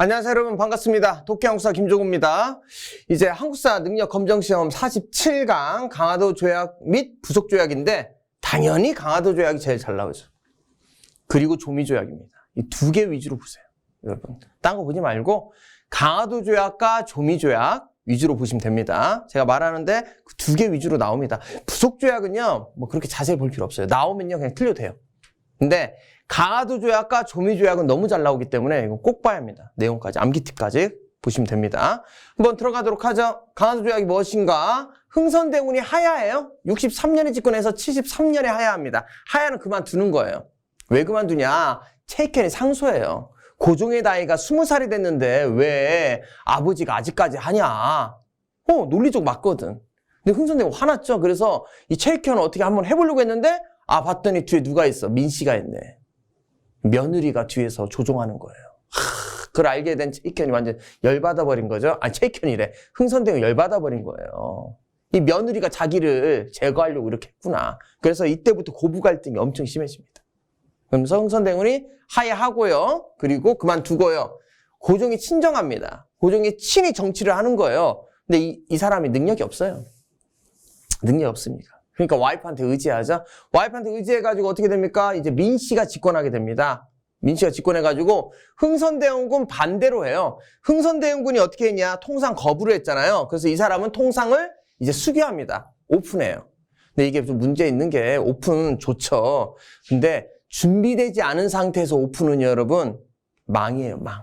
안녕하세요 여러분 반갑습니다. 독해한국사 김종우입니다. 이제 한국사 능력 검정 시험 47강 강화도 조약 및 부속 조약인데 당연히 강화도 조약이 제일 잘 나오죠. 그리고 조미 조약입니다. 이 두 개 위주로 보세요. 여러분 딴 거 보지 말고 강화도 조약과 조미 조약 위주로 보시면 됩니다. 제가 말하는데 그 두 개 위주로 나옵니다. 부속 조약은요 뭐 그렇게 자세히 볼 필요 없어요. 나오면요 그냥 틀려도 돼요. 근데 강화도 조약과 조미 조약은 너무 잘 나오기 때문에 이거 꼭 봐야 합니다. 내용까지 암기 팁까지 보시면 됩니다. 한번 들어가도록 하죠. 강화도 조약이 무엇인가? 흥선대군이 하야예요. 63년에 집권해서 73년에 하야합니다. 하야는 그만두는 거예요. 왜 그만두냐? 체이켄이 상소해요. 고종의 나이가 20살이 됐는데 왜 아버지가 아직까지 하냐? 어, 논리적 맞거든. 근데 흥선대군 화났죠. 그래서 이 체이켄을 어떻게 한번 해보려고 했는데 아 봤더니 뒤에 누가 있어? 민 씨가 있네. 며느리가 뒤에서 조종하는 거예요. 하, 그걸 알게 된 체이켄이 완전 열받아 버린 거죠. 아니 체이켄이래. 흥선대군 열받아 버린 거예요. 이 며느리가 자기를 제거하려고 이렇게 했구나. 그래서 이때부터 고부 갈등이 엄청 심해집니다. 그러면서 흥선대군이 하야하고요. 그리고 그만두고요. 고종이 친정합니다. 고종이 친히 정치를 하는 거예요. 근데 이, 이 사람이 능력이 없어요. 능력이 없습니다. 그러니까 와이프한테 의지하자. 와이프한테 의지해가지고 어떻게 됩니까? 이제 민 씨가 집권하게 됩니다. 민 씨가 집권해가지고 흥선대원군 반대로 해요. 흥선대원군이 어떻게 했냐? 통상 거부를 했잖아요. 그래서 이 사람은 통상을 이제 수교합니다. 오픈해요. 근데 이게 좀 문제 있는 게 오픈 좋죠. 근데 준비되지 않은 상태에서 오픈은 여러분 망이에요, 망.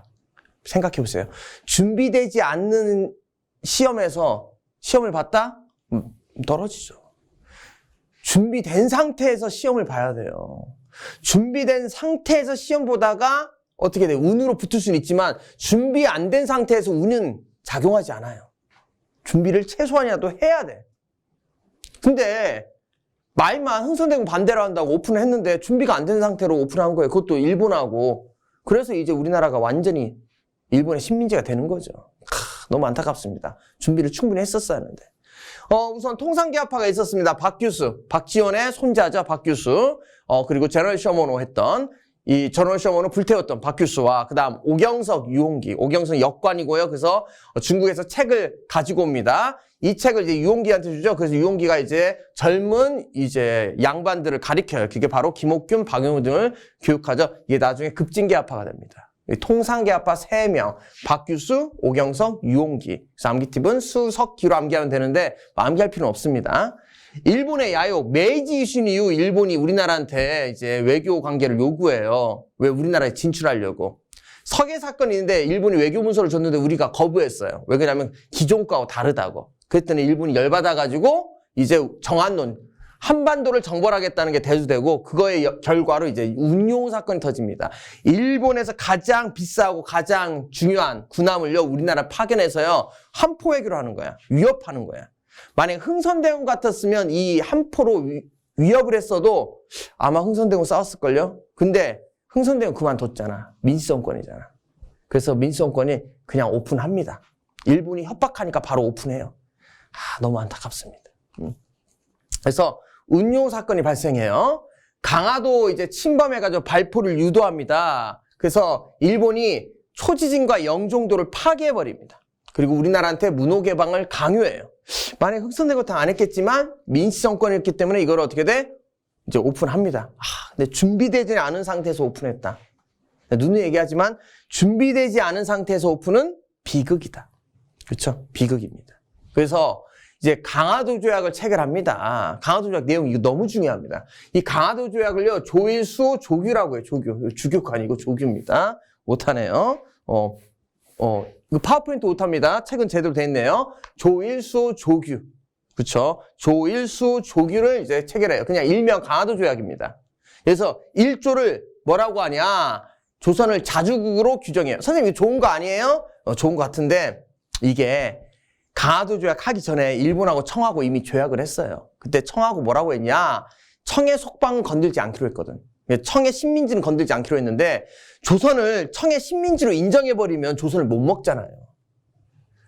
생각해 보세요. 준비되지 않는 시험에서 시험을 봤다? 음, 떨어지죠. 준비된 상태에서 시험을 봐야 돼요. 준비된 상태에서 시험 보다가 어떻게 돼? 운으로 붙을 수는 있지만 준비 안 된 상태에서 운은 작용하지 않아요. 준비를 최소한이라도 해야 돼. 근데 말만 흥선대군 반대로 한다고 오픈을 했는데 준비가 안 된 상태로 오픈한 거예요. 그것도 일본하고. 그래서 이제 우리나라가 완전히 일본의 식민지가 되는 거죠. 하, 너무 안타깝습니다. 준비를 충분히 했었어야 하는데. 어, 우선 통상계합파가 있었습니다. 박규수, 박지원의 손자죠, 박규수. 어, 그리고 제너럴 셔머노 했던 이 제너럴 셔머노 불태웠던 박규수와 그다음 오경석, 유홍기. 오경석 역관이고요. 그래서 어, 중국에서 책을 가지고 옵니다. 이 책을 이제 유홍기한테 주죠. 그래서 유홍기가 이제 젊은 이제 양반들을 가리켜요. 그게 바로 김옥균, 박영우 등을 교육하죠. 이게 나중에 급진계합파가 됩니다. 통상계합파 3명, 박규수, 오경석, 유홍기. 그래서 암기팁은 수석기로 암기하면 되는데 암기할 필요는 없습니다. 일본의 야욕, 메이지 유신 이후 일본이 우리나라한테 이제 외교 관계를 요구해요. 왜 우리나라에 진출하려고. 서계 사건이 있는데 일본이 외교 문서를 줬는데 우리가 거부했어요. 왜 그러냐면 기존 거하고 다르다고. 그랬더니 일본이 열받아가지고 이제 정한론, 한반도를 정벌하겠다는 게 대두되고 그거의 여- 결과로 이제 운용 사건이 터집니다. 일본에서 가장 비싸고 가장 중요한 군함을요 우리나라 파견해서요 한포 외교를 하는 거야. 위협하는 거야. 만약 흥선대원 같았으면 이 한포로 위, 위협을 했어도 아마 흥선대원 싸웠을걸요. 근데 흥선대원 그만뒀잖아. 민주정권이잖아. 그래서 민주정권이 그냥 오픈합니다. 일본이 협박하니까 바로 오픈해요. 아 너무 안타깝습니다. 음. 그래서 운용 사건이 발생해요. 강화도 이제 침범해가지고 발포를 유도합니다. 그래서 일본이 초지진과 영종도를 파괴해버립니다. 그리고 우리나라한테 문호 개방을 강요해요. 만약 흑선대거탕 안 했겠지만 민씨 정권이었기 때문에 이걸 어떻게 돼? 이제 오픈합니다. 아, 근데 준비되지 않은 상태에서 오픈했다. 눈에 얘기하지만 준비되지 않은 상태에서 오픈은 비극이다. 그렇죠? 비극입니다. 그래서 이제 강화도 조약을 체결합니다. 강화도 조약 내용 이거 너무 중요합니다. 이 강화도 조약을요 조일수 조규라고 해요. 조규 주교가 아니고 조규입니다. 못하네요. 어, 어, 이거 파워포인트 못합니다. 책은 제대로 돼 있네요. 조일수 조규. 그쵸? 조일수 조규를 이제 체결해요. 그냥 일명 강화도 조약입니다. 그래서 1조를 뭐라고 하냐? 조선을 자주국으로 규정해요. 선생님, 이거 좋은 거 아니에요? 어, 좋은 거 같은데, 이게 강화도 조약 하기 전에 일본하고 청하고 이미 조약을 했어요. 그때 청하고 뭐라고 했냐? 청의 속방은 건들지 않기로 했거든. 청의 식민지는 건들지 않기로 했는데 조선을 청의 식민지로 인정해버리면 조선을 못 먹잖아요.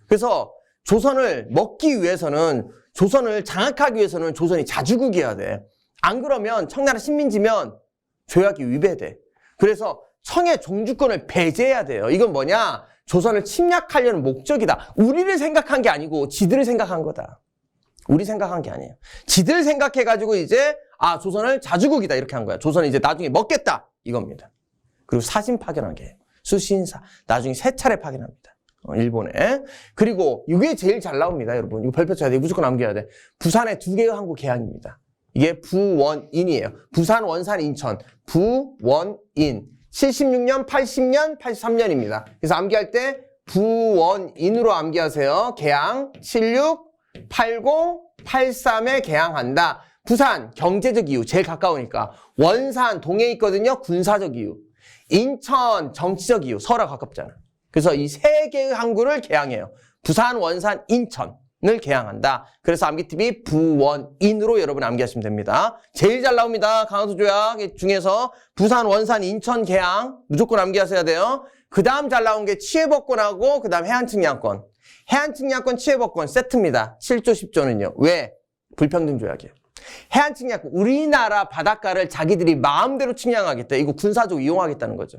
그래서 조선을 먹기 위해서는 조선을 장악하기 위해서는 조선이 자주국이어야 돼. 안 그러면 청나라 식민지면 조약이 위배돼. 그래서 청의 종주권을 배제해야 돼요. 이건 뭐냐? 조선을 침략하려는 목적이다. 우리를 생각한 게 아니고 지들을 생각한 거다. 우리 생각한 게 아니에요. 지들 생각해가지고 이제 아 조선을 자주국이다 이렇게 한 거야. 조선을 이제 나중에 먹겠다 이겁니다. 그리고 사신 파견한 게 수신사 나중에 세 차례 파견합니다. 어, 일본에 그리고 이게 제일 잘 나옵니다, 여러분. 이거 별표 쳐야 돼. 무조건 남겨야 돼. 부산에 두 개의 항구 개항입니다. 이게 부원인이에요. 부산, 원산, 인천. 부원인. 76년, 80년, 83년입니다. 그래서 암기할 때 부원인으로 암기하세요. 개항 76, 80, 83에 개항한다. 부산 경제적 이유 제일 가까우니까. 원산 동해에 있거든요. 군사적 이유. 인천 정치적 이유 서울에 가깝잖아. 그래서 이 세 개의 항구를 개항해요. 부산, 원산, 인천 을 개항한다. 그래서 암기팁이 부원인으로 여러분 암기하시면 됩니다. 제일 잘 나옵니다. 강화도 조약 중에서 부산, 원산, 인천 개항 무조건 암기하셔야 돼요. 그 다음 잘 나온 게 치해법권하고 그 다음 해안측량권. 해안측량권, 치해법권 세트입니다. 7조, 10조는요. 왜? 불평등 조약이에요. 해안측량권, 우리나라 바닷가를 자기들이 마음대로 측량하겠다. 이거 군사적 이용하겠다는 거죠.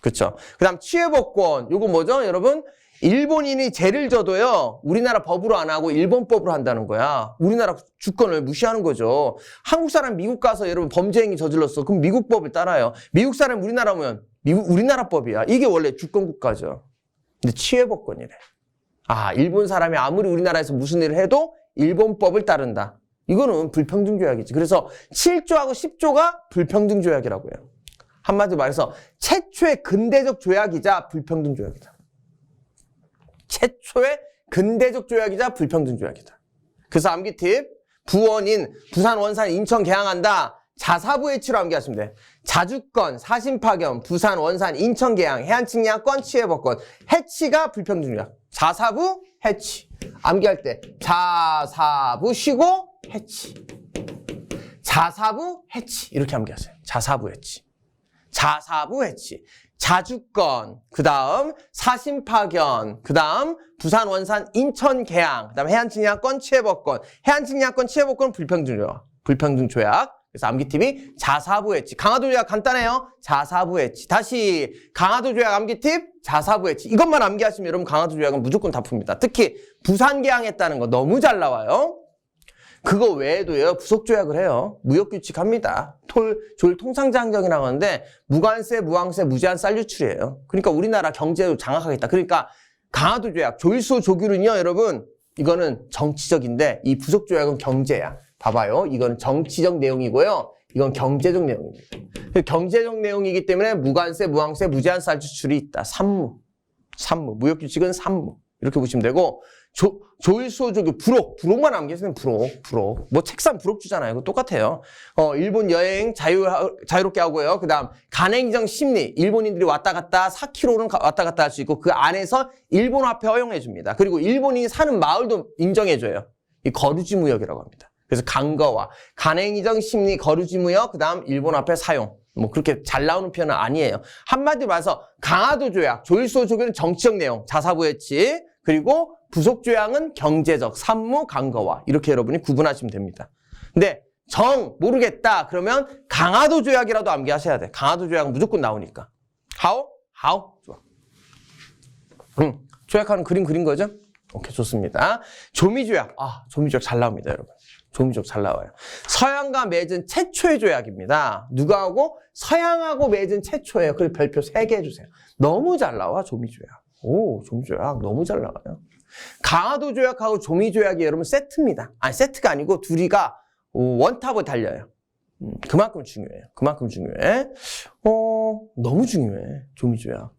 그렇죠. 그 다음 취해법권 요거 뭐죠, 여러분? 일본인이 죄를 져도요 우리나라 법으로 안 하고 일본법으로 한다는 거야. 우리나라 주권을 무시하는 거죠. 한국 사람 미국 가서 여러분 범죄 행위 저질렀어. 그럼 미국 법을 따라요. 미국 사람 우리나라 오면 미국 우리나라 법이야. 이게 원래 주권 국가죠. 근데 취해법권이래. 아 일본 사람이 아무리 우리나라에서 무슨 일을 해도 일본 법을 따른다. 이거는 불평등 조약이지. 그래서 7조하고 10조가 불평등 조약이라고 해요. 한마디로 말해서 최초의 근대적 조약이자 불평등 조약이다. 최초의 근대적 조약이자 불평등 조약이다. 그래서 암기 팁 부원인 부산 원산 인천 개항한다. 자사부 해치로 암기하시면 돼. 자주권, 사신파견, 부산, 원산, 인천 개항, 해안측량권, 치해법권. 해치가 불평등 조약. 자사부 해치. 암기할 때 자사부 쉬고 해치. 자사부 해치. 이렇게 암기하세요. 자사부 해치. 자사부 해치, 자주권, 그 다음 사신파견, 그 다음 부산, 원산, 인천 개항, 그 다음 해안측량권, 치해법권, 해안측량권, 치해법권 불평등 조약, 불평등 조약. 그래서 암기팁이 자사부 해치. 강화도 조약 간단해요. 자사부 해치. 다시 강화도 조약 암기팁 자사부 해치. 이것만 암기하시면 여러분 강화도 조약은 무조건 다 풉니다. 특히 부산 개항했다는 거 너무 잘 나와요. 그거 외에도요, 부속 조약을 해요. 무역 규칙 합니다. 톨, 조일 통상장경이라고 하는데, 무관세, 무항세, 무제한 쌀 유출이에요. 그러니까 우리나라 경제도 장악하겠다. 그러니까 강화도 조약, 조일수 조규는요, 여러분, 이거는 정치적인데, 이 부속 조약은 경제야. 봐봐요. 이건 정치적 내용이고요. 이건 경제적 내용입니다. 경제적 내용이기 때문에 무관세, 무항세, 무제한 쌀 유출이 있다. 산무. 산무. 무역 규칙은 산무. 이렇게 보시면 되고, 조, 조일수 조교 부록, 부록만 암기했으면 부록, 부록. 뭐 책상 부록 주잖아요. 이거 똑같아요. 어, 일본 여행 자유, 자유롭게 하고요. 그 다음, 간행정 심리. 일본인들이 왔다 갔다 4km는 왔다 갔다 할 수 있고, 그 안에서 일본 화폐 허용해 줍니다. 그리고 일본인이 사는 마을도 인정해 줘요. 이 거주지 무역이라고 합니다. 그래서 간거와 간행정 심리 거주지 무역, 그 다음 일본 화폐 사용. 뭐 그렇게 잘 나오는 표현은 아니에요. 한마디로 말해서 강화도 조약, 조일수 조교는 정치적 내용, 자사부 해치, 그리고 부속 조약은 경제적, 산무, 강거와 이렇게 여러분이 구분하시면 됩니다. 근데 정 모르겠다 그러면 강화도 조약이라도 암기하셔야 돼. 강화도 조약은 무조건 나오니까. 하오? 하오? 좋아. 응. 조약하는 그림 그린 거죠? 오케이 좋습니다. 조미조약. 아 조미조약 잘 나옵니다 여러분. 조미조약 잘 나와요. 서양과 맺은 최초의 조약입니다. 누가 하고? 서양하고 맺은 최초예요. 그래서 별표 3개 해주세요. 너무 잘 나와 조미조약. 오 조미조약 너무 잘 나와요. 강화도 조약하고 조미 조약이 여러분 세트입니다. 아니 세트가 아니고 둘이가 원탑을 달려요. 음, 그만큼 중요해요. 그만큼 중요해. 어 너무 중요해 조미 조약.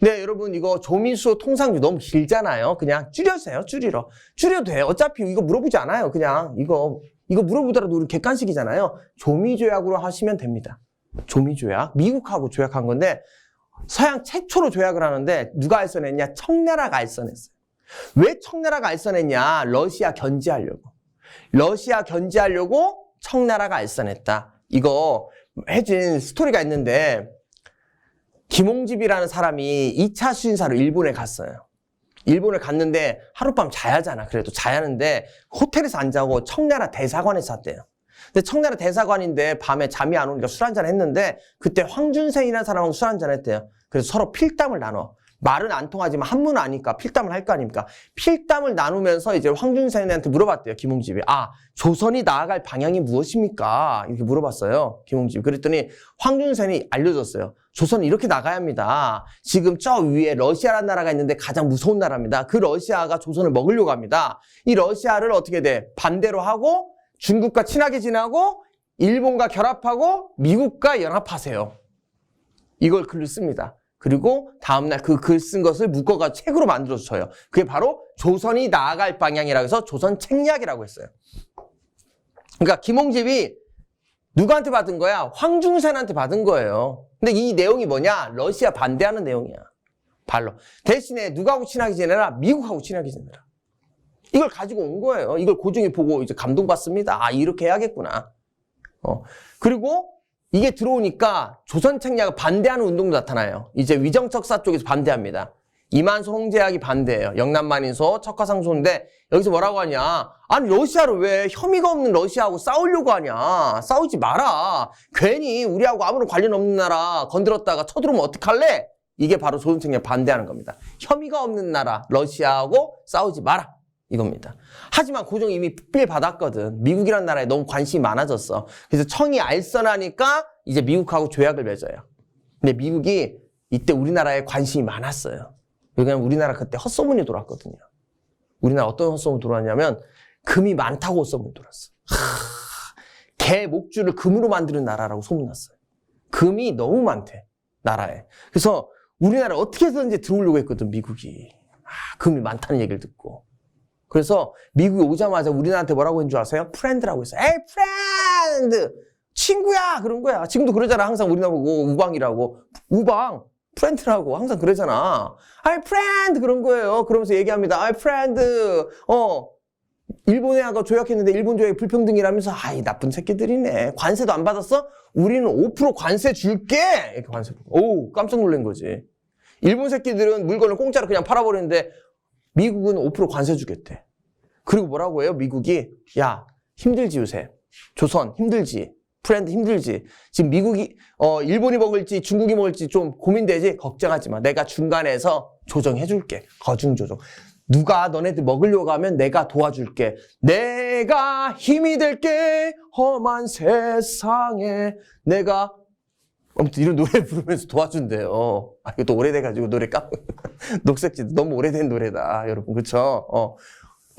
네 여러분 이거 조미수 통상주 너무 길잖아요. 그냥 줄여세요. 줄이러. 줄여도 돼요. 어차피 이거 물어보지 않아요. 그냥 이거 이거 물어보더라도 우리 객관식이잖아요. 조미 조약으로 하시면 됩니다. 조미 조약 미국하고 조약한 건데 서양 최초로 조약을 하는데 누가 알선했냐? 청나라가 알선했어요. 왜 청나라가 알선했냐? 러시아 견제하려고. 러시아 견제하려고 청나라가 알선했다. 이거 해진 스토리가 있는데 김홍집이라는 사람이 2차 수신사로 일본에 갔어요. 일본에 갔는데 하룻밤 자야잖아. 그래도 자야하는데 호텔에서 안 자고 청나라 대사관에서 잤대요. 근데 청나라 대사관인데 밤에 잠이 안 오니까 술 한잔 했는데 그때 황준생이라는 사람하고 술 한잔 했대요. 그래서 서로 필담을 나눠. 말은 안 통하지만 한문 아니까 필담을 할 거 아닙니까? 필담을 나누면서 이제 황준세한테 물어봤대요. 김홍집이. 아, 조선이 나아갈 방향이 무엇입니까? 이렇게 물어봤어요. 김홍집이. 그랬더니 황준센이 알려줬어요. 조선은 이렇게 나가야 합니다. 지금 저 위에 러시아라는 나라가 있는데 가장 무서운 나라입니다. 그 러시아가 조선을 먹으려고 합니다. 이 러시아를 어떻게 돼? 반대로 하고 중국과 친하게 지나고 일본과 결합하고 미국과 연합하세요. 이걸 글을 씁니다. 그리고 다음날 그 글 쓴 것을 묶어가 책으로 만들어서 줘요. 그게 바로 조선이 나아갈 방향이라고 해서 조선 책략이라고 했어요. 그러니까 김홍집이 누구한테 받은 거야? 황중산한테 받은 거예요. 근데 이 내용이 뭐냐? 러시아 반대하는 내용이야. 발로. 대신에 누구하고 친하게 지내라? 미국하고 친하게 지내라. 이걸 가지고 온 거예요. 이걸 고종이 보고 이제 감동받습니다. 아, 이렇게 해야겠구나. 어. 그리고 이게 들어오니까 조선 책략을 반대하는 운동도 나타나요. 이제 위정척사 쪽에서 반대합니다. 이만소 홍제학이 반대해요. 영남만인소, 척화상소인데 여기서 뭐라고 하냐? 아니 러시아를 왜 혐의가 없는 러시아하고 싸우려고 하냐? 싸우지 마라. 괜히 우리하고 아무런 관련 없는 나라 건드렸다가 쳐들어오면 어떡할래? 이게 바로 조선 책략 반대하는 겁니다. 혐의가 없는 나라 러시아하고 싸우지 마라. 이겁니다. 하지만 고종이 이미 필 받았거든. 미국이라는 나라에 너무 관심이 많아졌어. 그래서 청이 알선하니까 이제 미국하고 조약을 맺어요. 근데 미국이 이때 우리나라에 관심이 많았어요. 왜냐면 우리나라 그때 헛소문이 돌았거든요. 우리나라 어떤 헛소문이 돌았냐면 금이 많다고 헛소문이 돌았어. 하, 개 목줄을 금으로 만드는 나라라고 소문났어요. 금이 너무 많대. 나라에. 그래서 우리나라 어떻게 해서든지 들어오려고 했거든, 미국이. 아, 금이 많다는 얘기를 듣고. 그래서 미국이 오자마자 우리나라한테 뭐라고 했는 줄 아세요? 프렌드라고 했어요. 에이, 프렌드! 친구야! 그런 거야. 지금도 그러잖아. 항상 우리나라 보고 우방이라고. 우방! 프렌드라고 항상 그러잖아. 아이, 프렌드! 그런 거예요. 그러면서 얘기합니다. 아이, 프렌드! 어. 일본하고 조약했는데 일본 조약이 불평등이라면서 아이 나쁜 새끼들이네 관세도 안 받았어? 우리는 5% 관세 줄게 이렇게 관세 오 깜짝 놀란 거지 일본 새끼들은 물건을 공짜로 그냥 팔아버리는데 미국은 5% 관세 주겠대. 그리고 뭐라고 해요? 미국이? 야 힘들지 요새. 조선 힘들지. 프렌드 힘들지. 지금 미국이 어 일본이 먹을지 중국이 먹을지 좀 고민되지? 걱정하지 마. 내가 중간에서 조정해 줄게. 거중 조정. 누가 너네들 먹으려고 하면 내가 도와줄게. 내가 힘이 될게. 험한 세상에. 내가 아무튼 이런 노래 부르면서 도와준대요. 아, 이거 또 오래돼가지고 노래 까 녹색지 너무 오래된 노래다, 여러분. 그쵸? 어.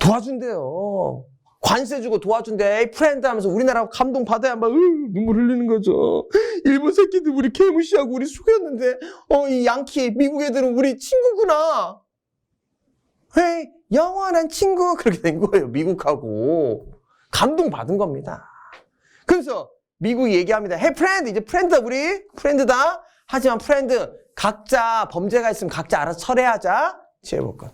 도와준대요. 관세 주고 도와준대. 에이, 프렌드 하면서 우리나라 감동 받아야 막, 으, 눈물 흘리는 거죠. 일본 새끼들 우리 개무시하고 우리 속였는데, 어, 이 양키, 미국 애들은 우리 친구구나. 헤이, 영원한 친구. 그렇게 된 거예요, 미국하고. 감동 받은 겁니다. 그래서 미국이 얘기합니다. 헤이 프렌드 이제 프렌드다 우리 프렌드다. 하지만 프렌드 각자 범죄가 있으면 각자 알아서 처리하자. 지혜복권.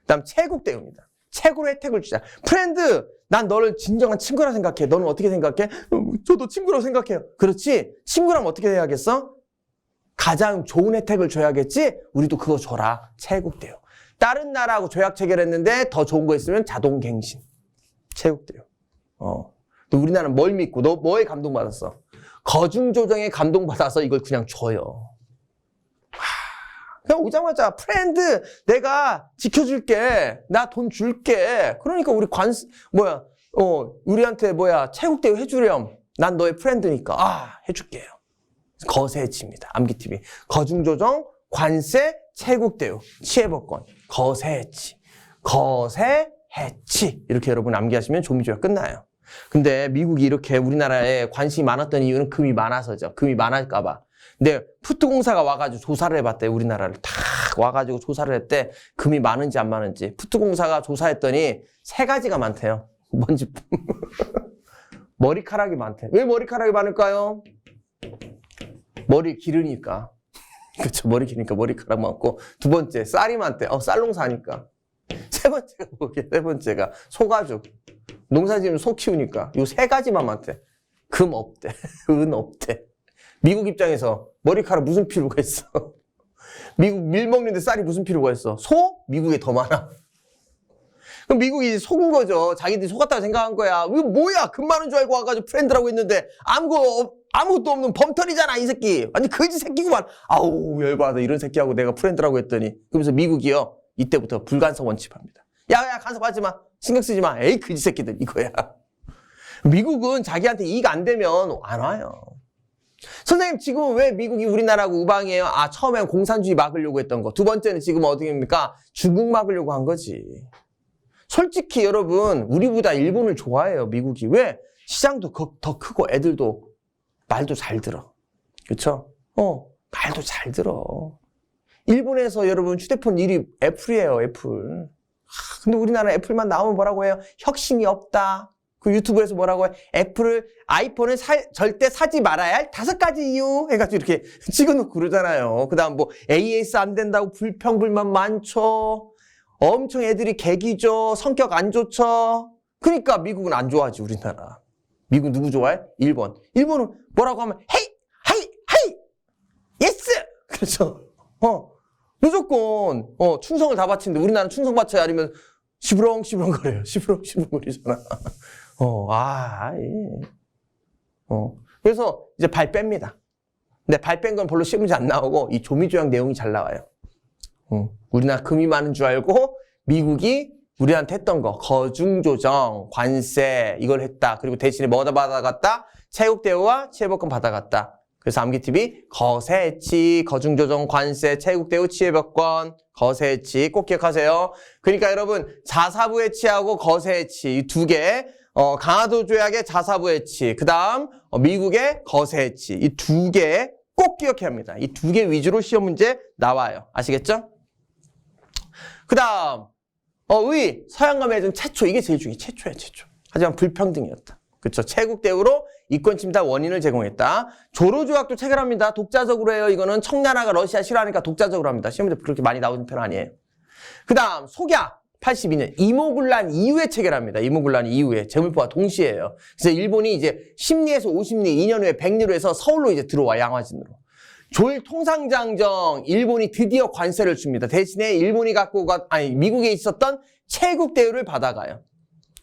그다음 채국 대우입니다. 채굴 혜택을 주자. 프렌드 난 너를 진정한 친구라 생각해. 너는 어떻게 생각해? 어, 저도 친구라고 생각해요. 그렇지. 친구라면 어떻게 해야겠어? 가장 좋은 혜택을 줘야겠지? 우리도 그거 줘라. 채국 대우. 다른 나라하고 조약 체결했는데 더 좋은 거 있으면 자동 갱신. 채국 대우. 어. 또 우리나라는 뭘 믿고? 너 뭐에 감동받았어? 거중 조정에 감동받아서 이걸 그냥 줘요. 하, 그냥 오자마자 프렌드 내가 지켜줄게. 나 돈 줄게. 그러니까 우리 관 뭐야 어 우리한테 뭐야 체국대우 해주렴. 난 너의 프렌드니까. 아 해줄게요. 거세해치입니다. 암기TV 거중조정 관세 체국대우 치해법권. 거세해치. 거세해치. 이렇게 여러분 암기하시면 조미조약 끝나요 근데 미국이 이렇게 우리나라에 관심이 많았던 이유는 금이 많아서죠. 금이 많을까봐. 근데 푸트 공사가 와가지고 조사를 해봤대, 우리나라를. 탁 와가지고 조사를 했대. 금이 많은지 안 많은지. 푸트 공사가 조사했더니 세 가지가 많대요. 뭔지. 머리카락이 많대. 왜 머리카락이 많을까요? 머리 기르니까. 그쵸, 머리 기르니까 머리카락 많고. 두 번째, 쌀이 많대. 어, 쌀농사니까. 세 번째가 뭐게? 세 번째가 소가죽. 농사 지으면 소 키우니까 요 세 가지만 많대. 금 없대. 은 없대. 미국 입장에서 머리카락 무슨 필요가 있어? 미국 밀 먹는데 쌀이 무슨 필요가 있어? 소? 미국에 더 많아. 그럼 미국이 속은 거죠. 자기들이 속았다고 생각한 거야. 이거 뭐야? 금 많은 줄 알고 와가지고 프렌드라고 했는데 아무거 아무것도 없는 범털이잖아 이 새끼 완전 거지 새끼구만 아우 열받아 이런 새끼하고 내가 프렌드라고 했더니 그러면서 미국이요 이때부터 불간섭 원칙합니다 야 야 간섭하지 마. 신경 쓰지 마. 에이 거지 새끼들 이거야. 미국은 자기한테 이익 안 되면 안 와요. 선생님 지금 왜 미국이 우리나라하고 우방이에요? 아 처음엔 공산주의 막으려고 했던 거 두 번째는 지금 어떻게입니까? 중국 막으려고 한 거지. 솔직히 여러분 우리보다 일본을 좋아해요 미국이. 왜? 시장도 거- 더 크고 애들도 말도 잘 들어. 그쵸? 어 말도 잘 들어. 일본에서 여러분 휴대폰 1위 애플이에요 애플. 하, 근데 우리나라 애플만 나오면 뭐라고 해요 혁신이 없다 그 유튜브에서 뭐라고 해 애플을 아이폰을 사- 절대 사지 말아야 할 다섯 가지 이유 해가지고 이렇게 찍어놓고 그러잖아요 그 다음 뭐 AS 안 된다고 불평불만 많죠 엄청 애들이 개기죠. 성격 안 좋죠. 그러니까 미국은 안 좋아하지 우리나라. 미국 누구 좋아해? 일본. 일본은 뭐라고 하면 헤이 하이 하이 예스 그렇죠. 어 무조건 어 충성을 다 바치는데 우리나라는 충성 바쳐야 아니면 시부렁 시부렁 거려요. 시부렁 시부렁 거리잖아. 어 아 예. 어 그래서 이제 발 뺍니다. 근데 발 뺀 건 별로 시험지 안 나오고 이 조미조약 내용이 잘 나와요. 어, 우리나라 금이 많은 줄 알고 미국이 우리한테 했던 거 거중조정, 관세 이걸 했다. 그리고 대신에 뭐다 받아갔다? 체육 대우와 치해복권 받아갔다. 그래서 암기TV 거세치, 거중조정, 관세, 체육대우, 치해복권, 거세치 꼭 기억하세요. 그러니까 여러분 자사부 해치하고 거세 해치 이 두 개, 어, 강화도 조약의 자사부 해치, 그 다음 미국의 거세 해치 이 두 개 꼭 기억해야 합니다. 이 두 개 위주로 시험 문제 나와요. 아시겠죠? 그 다음, 어, 의, 서양감에 좀 최초, 이게 제일 중요해. 최초야, 최초. 하지만 불평등이었다. 그쵸. 체국대우로 이권 침탈 원인을 제공했다. 조로 조약도 체결합니다. 독자적으로 해요. 이거는 청나라가 러시아 싫어하니까 독자적으로 합니다. 시험문제 그렇게 많이 나오는 편 아니에요. 그 다음, 속약. 82년 이모군란 이후에 체결합니다. 이모군란 이후에 재물포와 동시에요. 그래서 일본이 이제 10리에서 50리 2년 후에 100리로 해서 서울로 이제 들어와 양화진으로. 조일 통상장정 일본이 드디어 관세를 줍니다. 대신에 일본이 갖고 가 아니 미국에 있었던 체국 대우를 받아가요.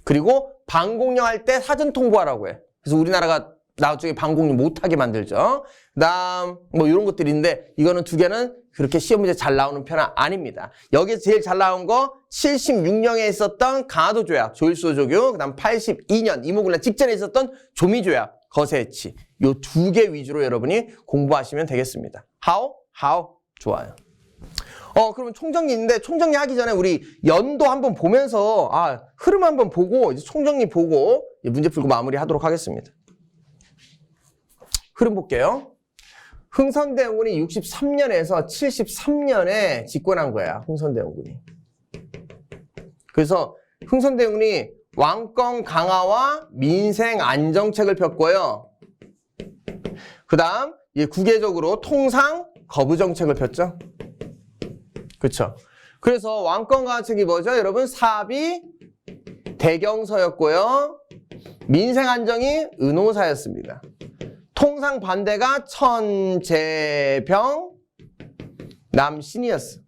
그리고 방공령 할 때 사전 통보하라고 해. 그래서 우리나라가 나중에 방공령 못하게 만들죠. 그다음 뭐 이런 것들이 있는데 이거는 두 개는 그렇게 시험 문제 잘 나오는 편은 아닙니다. 여기서 제일 잘 나온 거 76년에 있었던 강화도 조약 조일소 조교 그다음 82년 이모군란 직전에 있었던 조미 조약 거세치 요 두 개 위주로 여러분이 공부하시면 되겠습니다. How? How? 좋아요. 어, 그러면 총정리 있는데 총정리 하기 전에 우리 연도 한번 보면서 아, 흐름 한번 보고 이제 총정리 보고 이제 문제 풀고 마무리 하도록 하겠습니다. 흐름 볼게요. 흥선대원군이 63년에서 73년에 집권한 거야. 흥선대원군이. 그래서 흥선대원군이 왕권 강화와 민생 안정책을 폈고요. 그 다음, 국외적으로 통상 거부 정책을 폈죠. 그쵸. 그래서 왕권 강화책이 뭐죠? 여러분, 사비 대경서였고요. 민생 안정이 은호사였습니다. 통상 반대가 천재병 남신이었어.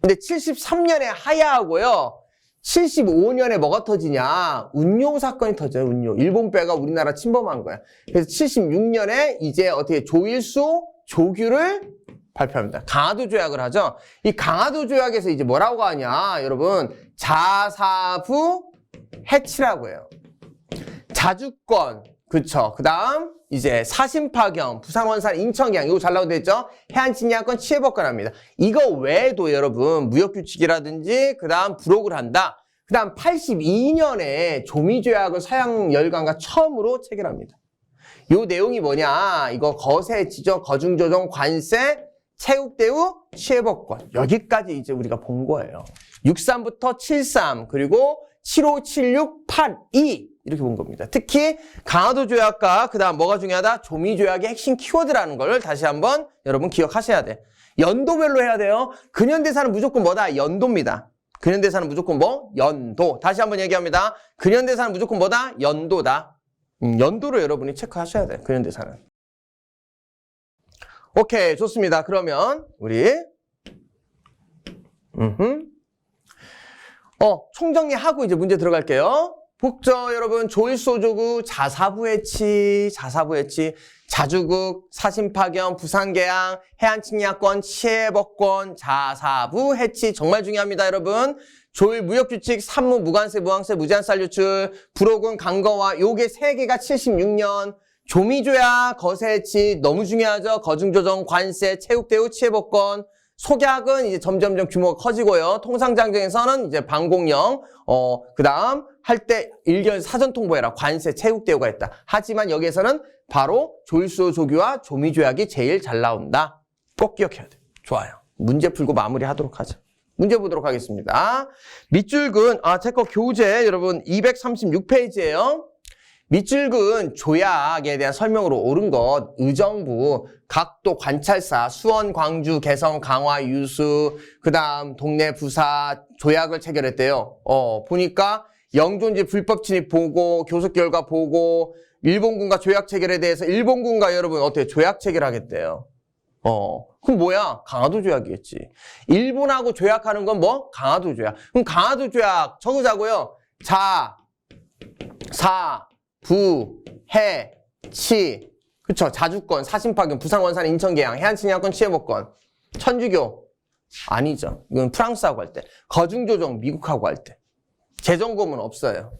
근데 73년에 하야하고요. 75년에 뭐가 터지냐? 운용 사건이 터져요, 운용. 일본 배가 우리나라 침범한 거야. 그래서 76년에 이제 어떻게 조일수 조규를 발표합니다. 강화도 조약을 하죠. 이 강화도 조약에서 이제 뭐라고 하냐, 여러분. 자사부 해치라고 해요. 자주권, 그쵸. 그 다음, 이제 사신파경, 부산, 원산, 인천경, 이거 잘 나오고 있죠? 해안침략권, 치해법권 합니다. 이거 외에도 여러분, 무역규칙이라든지, 그 다음 부록을 한다. 그 다음 82년에 조미조약을 서양 열강과 처음으로 체결합니다. 요 내용이 뭐냐, 이거 거세, 지적, 거중조정, 관세, 체육대우, 치해법권. 여기까지 이제 우리가 본 거예요. 63부터 73, 그리고 75, 76, 82. 이렇게 본 겁니다. 특히 강화도 조약과 그다음 뭐가 중요하다? 조미 조약의 핵심 키워드라는 걸 다시 한번 여러분 기억하셔야 돼. 연도별로 해야 돼요. 근현대사는 무조건 뭐다? 연도입니다. 근현대사는 무조건 뭐? 연도. 다시 한번 얘기합니다. 근현대사는 무조건 뭐다? 연도다. 음, 연도로 여러분이 체크하셔야 돼. 근현대사는. 오케이, 좋습니다. 그러면 우리 음흠. 어, 총정리하고 이제 문제 들어갈게요. 복저 여러분 조일소조구 자사부 해치 자사부 해치 자주국 사신파견 부산계양 해안측량권 치해법권 자사부 해치 정말 중요합니다 여러분 조일 무역규칙 산무 무관세 무항세 무제한쌀 유출 불호군 강거와 요게 세 개가 76년 조미조약 거세해치 너무 중요하죠 거중조정 관세 체육대우 치해법권 속약은 이제 점점점 규모가 커지고요. 통상장정에서는 이제 방공령, 어, 그 다음 할 때 일견 사전 통보해라. 관세, 체국 대우가 있다. 하지만 여기에서는 바로 조일수 조규와 조미조약이 제일 잘 나온다. 꼭 기억해야 돼. 좋아요. 문제 풀고 마무리 하도록 하죠. 문제 보도록 하겠습니다. 밑줄근, 아, 제 거 교재 여러분 236페이지예요. 밑줄근 조약에 대한 설명으로 옳은 것, 의정부, 각도 관찰사, 수원, 광주, 개성, 강화, 유수, 그 다음 동네 부사 조약을 체결했대요. 어, 보니까 영존지 불법 침입 보고, 교섭 결과 보고, 일본군과 조약 체결에 대해서 일본군과 여러분 어떻게 조약 체결하겠대요. 어, 그럼 뭐야? 강화도 조약이겠지. 일본하고 조약하는 건 뭐? 강화도 조약. 그럼 강화도 조약 적으자고요. 자, 사, 부, 해, 치, 그쵸? 자주권, 사신파견, 부산, 원산, 인천, 계양, 해안친양권, 치해법권, 천주교 아니죠. 이건 프랑스하고 할 때, 거중조정 미국하고 할 때, 재정검은 없어요.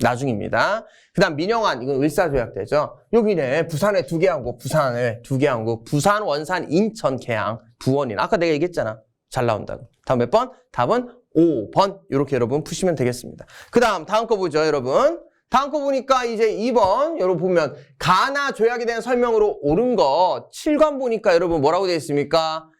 나중입니다. 그 다음 민영환 이건 을사조약되죠. 여기네 부산에 두 개 한국, 부산에 두 개 한국, 부산, 원산, 인천, 계양, 부원인. 아까 내가 얘기했잖아. 잘 나온다고. 다음 몇 번? 답은 5번. 이렇게 여러분 푸시면 되겠습니다. 그 다음 다음 거 보죠, 여러분. 다음 거 보니까 이제 2번 여러분 보면 가나 조약에 대한 설명으로 옳은 거 7관 보니까 여러분 뭐라고 되어 있습니까?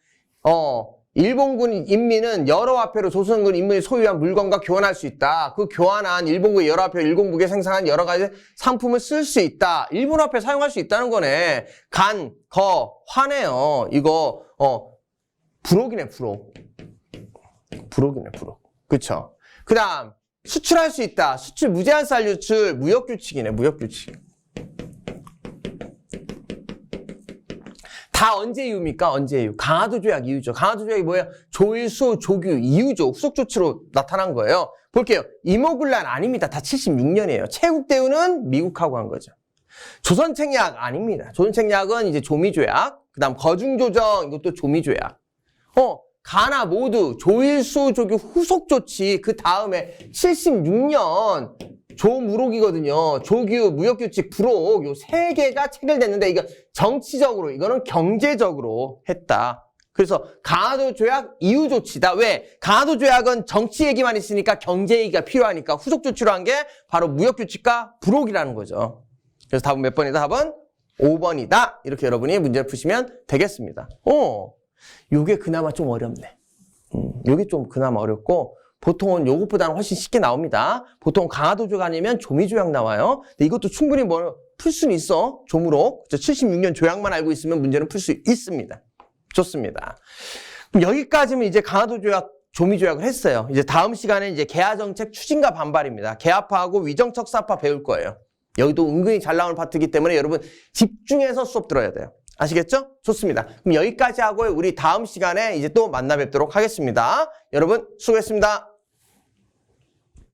어, 일본군 인민은 여러 화폐로 조선군 인민이 소유한 물건과 교환할 수 있다. 그 교환한 일본군의 여러 화폐, 일본국에 생산한 여러 가지 상품을 쓸 수 있다. 일본 화폐 사용할 수 있다는 거네. 간, 거, 화네요. 이거 어 불옥이네, 불옥. 불옥이네, 불옥. 그쵸? 그 다음 수출할 수 있다. 수출 무제한 쌀 유출 무역 규칙이네, 무역 규칙. 다 언제 이유입니까? 언제 이유? 강화도 조약 이유죠. 강화도 조약이 뭐예요? 조일수, 조규, 이유죠. 후속 조치로 나타난 거예요. 볼게요. 이모군란 아닙니다. 다 76년이에요. 체국대우는 미국하고 한 거죠. 조선책약 아닙니다. 조선책약은 이제 조미 조약, 그 다음 거중 조정, 이것도 조미 조약. 어, 가나 모두 조일수 조규 후속 조치, 그 다음에 76년 조무록이거든요. 조규, 무역규칙, 불옥 요세 개가 체결됐는데 이거 정치적으로 이거는 경제적으로 했다. 그래서 강화도 조약 이후 조치다. 왜? 강화도 조약은 정치 얘기만 있으니까 경제 얘기가 필요하니까 후속 조치로 한 게 바로 무역 규칙과 불옥이라는 거죠. 그래서 답은 몇 번이다? 답은 5번이다. 이렇게 여러분이 문제 를 푸시면 되겠습니다. 어, 요게 그나마 좀 어렵네. 음, 요게 좀 그나마 어렵고 보통은 요것보다는 훨씬 쉽게 나옵니다. 보통 강화도조약 아니면 조미조약 나와요. 근데 이것도 충분히 뭐 풀 수는 있어. 조무록. 76년 조약만 알고 있으면 문제는 풀 수 있습니다. 좋습니다. 그럼 여기까지면 이제 강화도조약 조미조약을 했어요. 이제 다음 시간에 이제 개화정책 추진과 반발입니다. 개화파하고 위정척사파 배울 거예요. 여기도 은근히 잘 나오는 파트이기 때문에 여러분 집중해서 수업 들어야 돼요. 아시겠죠? 좋습니다. 그럼 여기까지 하고 우리 다음 시간에 이제 또 만나 뵙도록 하겠습니다. 여러분 수고했습니다.